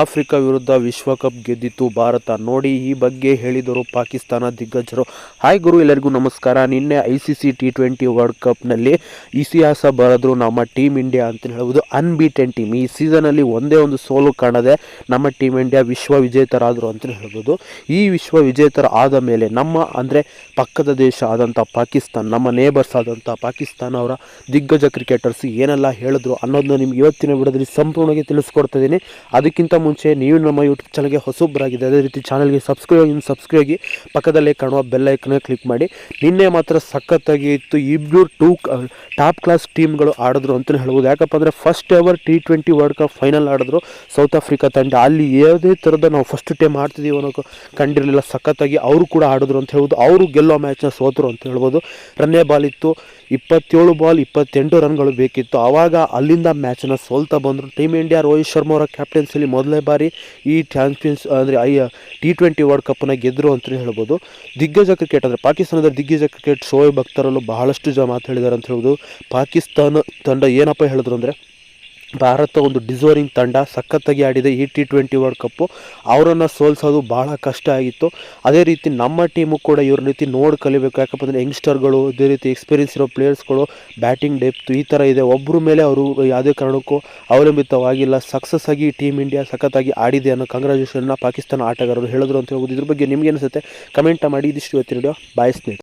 Africa ವಿರುದ್ಧ ವಿಶ್ವಕಪ್ ಗೆದ್ದಿತ್ತು ಭಾರತ. ನೋಡಿ ಈ ಬಗ್ಗೆ ಹೇಳಿದರು ಪಾಕಿಸ್ತಾನ ದಿಗ್ಗಜರು. ಹಾಯ್ ಗುರು, ಎಲ್ಲರಿಗೂ ನಮಸ್ಕಾರ. ನಿನ್ನೆ I C C T twenty world ಕಪ್ನಲ್ಲಿ ಇತಿಹಾಸ ಬರೆದ್ರು ನಮ್ಮ ಟೀಮ್ ಇಂಡಿಯಾ ಅಂತ ಹೇಳ್ಬೋದು. Unbeaten team. ಈ ಸೀಸನಲ್ಲಿ ಒಂದೇ ಒಂದು ಸೋಲು ಕಾಣದೆ ನಮ್ಮ ಟೀಮ್ ಇಂಡಿಯಾ ವಿಶ್ವ ವಿಜೇತರಾದರು ಅಂತ ಹೇಳ್ಬೋದು. ಈ ವಿಶ್ವ ವಿಜೇತರ ಆದ ಮೇಲೆ ನಮ್ಮ ಅಂದರೆ ಪಕ್ಕದ ದೇಶ ಆದಂಥ ಪಾಕಿಸ್ತಾನ, ನಮ್ಮ ನೇಬರ್ಸ್ ಆದಂಥ ಪಾಕಿಸ್ತಾನ ಅವರ ದಿಗ್ಗಜ ಕ್ರಿಕೆಟರ್ಸ್ ಏನೆಲ್ಲ ಹೇಳಿದ್ರು ಅನ್ನೋದನ್ನ ನಿಮ್ಗೆ ಇವತ್ತಿನ ವಿಡದಲ್ಲಿ ಸಂಪೂರ್ಣವಾಗಿ ತಿಳಿಸ್ಕೊಡ್ತಾ ಇದ್ದೀನಿ. ಅದಕ್ಕಿಂತ ಮುಂಚೆ ನೀವು ನಮ್ಮ ಯೂಟ್ಯೂಬ್ ಚಾನಲ್ಗೆ ಹೊಸೊಬ್ಬರಾಗಿದೆ ಅದೇ ರೀತಿ ಚಾನಲ್ಗೆ ಸಬ್ಸ್ಕ್ರೈಬ್ ಆಗಿ ಸಬ್ಸ್ಕ್ರೈಬ್ ಆಗಿ ಪಕ್ಕದಲ್ಲೇ ಕಾಣುವ ಬೆಲ್ ಐಕನ್ ಕ್ಲಿಕ್ ಮಾಡಿ. ನಿನ್ನೆ ಮಾತ್ರ ಸಖತ್ತಾಗಿ ಇತ್ತು ಇಬ್ಬರು ಟೂ ಟಾಪ್ ಕ್ಲಾಸ್ ಟೀಮ್ಗಳು ಆಡಿದ್ರು ಅಂತಲೇ ಹೇಳ್ಬೋದು. ಯಾಕಪ್ಪ ಅಂದರೆ first ever T twenty world cup final ಆಡಿದ್ರು ಸೌತ್ ಆಫ್ರಿಕಾ ತಂಡ. ಅಲ್ಲಿ ಯಾವುದೇ ಥರದ ನಾವು ಫಸ್ಟ್ ಟೈಮ್ ಆಡ್ತಿದ್ದೀವಿ ಅನ್ನೋ ಕಂಡಿರಲಿಲ್ಲ. ಸಖತ್ತಾಗಿ ಅವರು ಕೂಡ ಆಡಿದ್ರು ಅಂತ ಹೇಳ್ಬೋದು. ಅವರು ಗೆಲ್ಲೋ ಮ್ಯಾಚ್ನ ಸೋತರು ಅಂತ ಹೇಳ್ಬೋದು. ರನ್ನೇ ಬಾಲ್ ಇತ್ತು. ಇಪ್ಪತ್ತೇಳು ಬಾಲ್, ಇಪ್ಪತ್ತೆಂಟು ರನ್ಗಳು ಬೇಕಿತ್ತು. ಆವಾಗ ಅಲ್ಲಿಂದ ಮ್ಯಾಚನ್ನು ಸೋಲ್ತಾ ಬಂದರು. ಟೀಮ್ ಇಂಡಿಯಾ ರೋಹಿತ್ ಶರ್ಮಾ ಅವರ ಕ್ಯಾಪ್ಟನ್ಸಿಲಿ ಮೊದಲೇ ಬಾರಿ ಈ ಚಾಂಪಿಯನ್ಸ್, ಅಂದರೆ ಐ ಟಿ ಟ್ವೆಂಟಿ ವರ್ಲ್ಡ್ ಕಪ್ನ ಗೆದ್ದರು ಅಂತಲೇ ಹೇಳ್ಬೋದು. ದಿಗ್ಗಜ ಕ್ರಿಕೆಟ್ ಅಂದರೆ ಪಾಕಿಸ್ತಾನದ ದಿಗ್ಗಜ ಕ್ರಿಕೆಟ್ ಶೋಯಬ್ ಅಖ್ತರಲ್ಲೂ ಬಹಳಷ್ಟು ಜನ ಮಾತು ಹೇಳಿದ್ದಾರೆ ಅಂತ ಹೇಳ್ಬೋದು. ಪಾಕಿಸ್ತಾನ ತಂಡ ಏನಪ್ಪ ಹೇಳಿದ್ರು ಅಂದರೆ ಭಾರತ ಒಂದು ಡಿಸರ್ವಿಂಗ್ ತಂಡ, ಸಖತ್ತಾಗಿ ಆಡಿದೆ ಈ ಟಿ ಟ್ವೆಂಟಿ ವರ್ಲ್ಡ್ ಕಪ್ಪು ಅವರನ್ನು ಸೋಲಿಸೋದು ಭಾಳ ಕಷ್ಟ ಆಗಿತ್ತು. ಅದೇ ರೀತಿ ನಮ್ಮ ಟೀಮು ಕೂಡ ಇವ್ರ ರೀತಿ ನೋಡಿ ಕಲಿಬೇಕು ಯಾಕಪ್ಪ ಅಂದರೆ ಯಂಗ್ಸ್ಟರ್ಗಳು ಇದೇ ರೀತಿ ಎಕ್ಸ್ಪೀರಿಯನ್ಸ್ ಇರೋ ಪ್ಲೇಯರ್ಸ್ಗಳು ಬ್ಯಾಟಿಂಗ್ ಡೆಪ್ತ್ ಈ ಥರ ಇದೆ. ಒಬ್ಬರ ಮೇಲೆ ಅವರು ಯಾವುದೇ ಕಾರಣಕ್ಕೂ ಅವಲಂಬಿತವಾಗಿಲ್ಲ. ಸಕ್ಸಸ್ ಆಗಿ ಟೀಮ್ ಇಂಡಿಯಾ ಸಖತ್ತಾಗಿ ಆಡಿದೆ ಅನ್ನೋ ಕಂಗ್ರಾಚುಲೇಷನ್ನ ಪಾಕಿಸ್ತಾನ ಆಟಗಾರರು ಹೇಳಿದ್ರು ಅಂತ ಹೇಳ್ಬೋದು. ಇದ್ರ ಬಗ್ಗೆ ನಿಮ್ಗೆ ಅನಿಸುತ್ತೆ ಕಮೆಂಟ್ ಮಾಡಿ. ಇದಿಷ್ಟು ಇವತ್ತಿನ ವಿಡಿಯೋ ಬಾಯ್ ಸ್ನೇಹಿತರೆ.